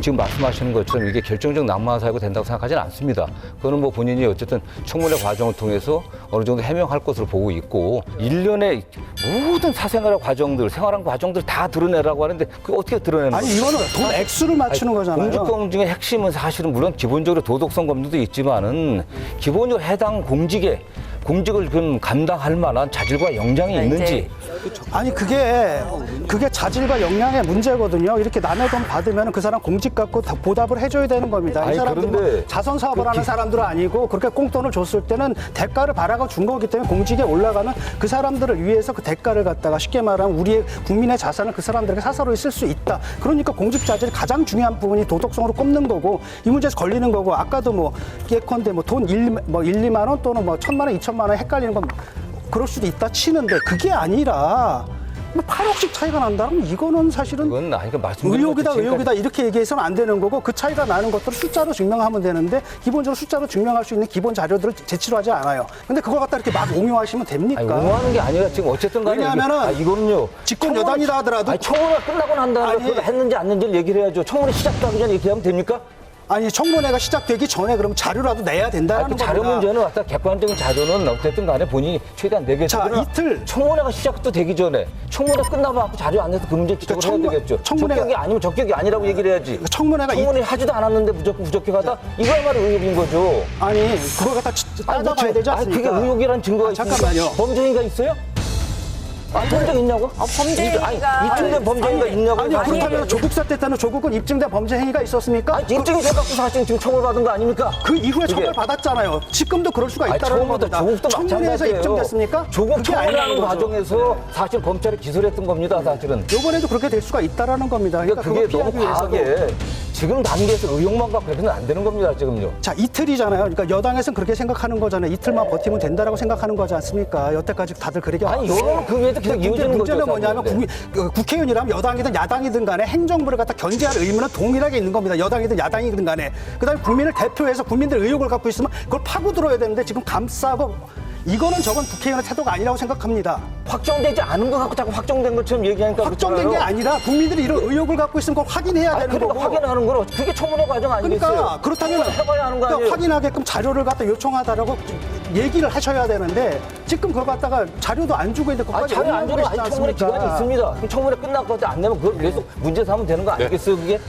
지금 말씀하시는 것처럼 이게 결정적 낙마 사유가 된다고 생각하지는 않습니다. 그거는 뭐 본인이 어쨌든 청문회 과정을 통해서 어느 정도 해명할 것으로 보고 있고 일련의 모든 사생활 과정들, 생활한 과정들 다 드러내라고 하는데 그게 어떻게 드러내는 아니 거예요? 이거는 돈 액수를 맞추는 거잖아요. 공직검증의 핵심은 사실은 물론 기본적으로 도덕성 검증도 있지만은 기본적으로 해당 공직에 공직을 그 감당할 만한 자질과 역량이 네, 있는지 아니 그게 그게 자질과 역량의 문제거든요. 이렇게 남의 돈 받으면 그 사람 공직 갖고 다 보답을 해줘야 되는 겁니다. 아니, 이 사람들이 뭐 그런데 자선 사업을 그 하는 기- 사람들은 아니고 그렇게 꽁돈을 줬을 때는 대가를 바라고 준 거기 때문에 공직에 올라가는 그 사람들을 위해서 그 대가를 갖다가 쉽게 말하면 우리의 국민의 자산을 그 사람들에게 사사로이 쓸수 있다. 그러니까 공직 자질 가장 중요한 부분이 도덕성으로 꼽는 거고 이 문제에서 걸리는 거고 아까도 뭐 예컨대 뭐돈 1, 뭐 1, 2만 원 또는 뭐 천만 원, 2천 만 원 헷갈리는 건 그럴 수도 있다 치는데 그게 아니라 뭐 8억씩 차이가 난다면 이거는 사실은 그건 아니까 말씀드린 의혹이다 것도 지금까지 의혹이다 이렇게 얘기해서는 안 되는 거고 그 차이가 나는 것들을 숫자로 증명하면 되는데 기본적으로 숫자로 증명할 수 있는 기본 자료들을 제치로 하지 않아요. 근데 그걸 갖다 이렇게 막 옹호하시면 됩니까? 아니, 옹호하는 게 아니라 지금 어쨌든 간에 왜냐하면은 이게- 아, 이거는요. 집권 청문회- 여당이라 하더라도 아니, 청문회가 끝나고 난 다음에 아니. 그걸 했는지 안 했는지를 얘기를 해야죠. 청문회 시작도 하기 전에 얘기하면 됩니까? 아니 청문회가 시작되기 전에 그럼 자료라도 내야 된다는 아니, 그 겁니다. 자료 문제는 왔다 객관적인 자료는 어쨌든 간에 본인이 최대한 내겠죠. 자, 그러나 이틀. 청문회가 시작도 되기 전에 청문회 끝나고 자료 안 내서 그 문제 지적을 청문- 해야 되겠죠. 청문회가- 적격이 아니면 적격이 아니라고 얘기를 해야지. 청문회가 이- 청문회 하지도 않았는데 무조건 부적격하다? 이거야말로 의혹인 거죠. 아니 그걸 갖다 뭐 따져봐야 저- 되지 아니, 않습니까? 그게 의혹이란 증거가 아, 있습니까? 잠깐만요. 범죄행위가 있어요? 아, 범죄 있냐고? 아, 범죄행위가- 아니, 입증된 범죄 행위가 있냐고? 아니. 그렇다면 조국 사태 때는 조국은 입증된 범죄 행위가 있었습니까? 아니, 입증이 돼갖고 사실 지금 처벌받은 거 아닙니까? 그 이후에 그게- 처벌 받았잖아요. 지금도 그럴 수가 있다는 겁니다. 조국도 청문회에서. 입증됐습니까? 조국 청문회하는. 과정에서 사실 검찰이 기소를 했던 겁니다, 사실은. 이번에도 그렇게 될 수가 있다라는 겁니다. 그러니까 그러니까 그게 너무. 과하게 지금 단계에서 의혹만 갖고 해서는 안 되는 겁니다, 지금요. 자 이틀이잖아요. 그러니까 여당에서는 그렇게 생각하는 거잖아요. 이틀만 버티면 된다라고 생각하는 거지 않습니까? 여태까지 다들 그렇게 아니, 왔고. 여론은 그 위에서 계속 근데 이어지는 문제는 거죠, 뭐냐면 사실은. 국민, 그 국회의원이라면 여당이든 야당이든 간에 행정부를 갖다 견제할 의무는 동일하게 있는 겁니다. 여당이든 야당이든 간에. 그다음에 국민을 대표해서 국민들 의혹을 갖고 있으면 그걸 파고들어야 되는데 지금 감싸고 이거는 저건 국회의원의 태도가 아니라고 생각합니다. 확정되지 않은 거 갖고 자꾸 확정된 것처럼 얘기하니까 확정된 게 그렇잖아요. 아니라 국민들이 이런 의혹을 갖고 있으면 그걸 확인해야 아니, 되는 그러니까 거고. 확인하는 거로 그게 청문회 과정 아니겠어요? 그러니까 그렇다면 해봐야 하는 거 그러니까 아니에요? 확인하게끔 자료를 갖다 요청하다라고 얘기를 하셔야 되는데 지금 그걸 갖다가 자료도 안 주고 있는데 아니, 그것까지 자료 안 계시지 아니 청문회? 기간이 있습니다. 그럼 청문회 것도 안 내면 그걸 계속 문제 삼으면 되는 거 아니겠어요, 그게?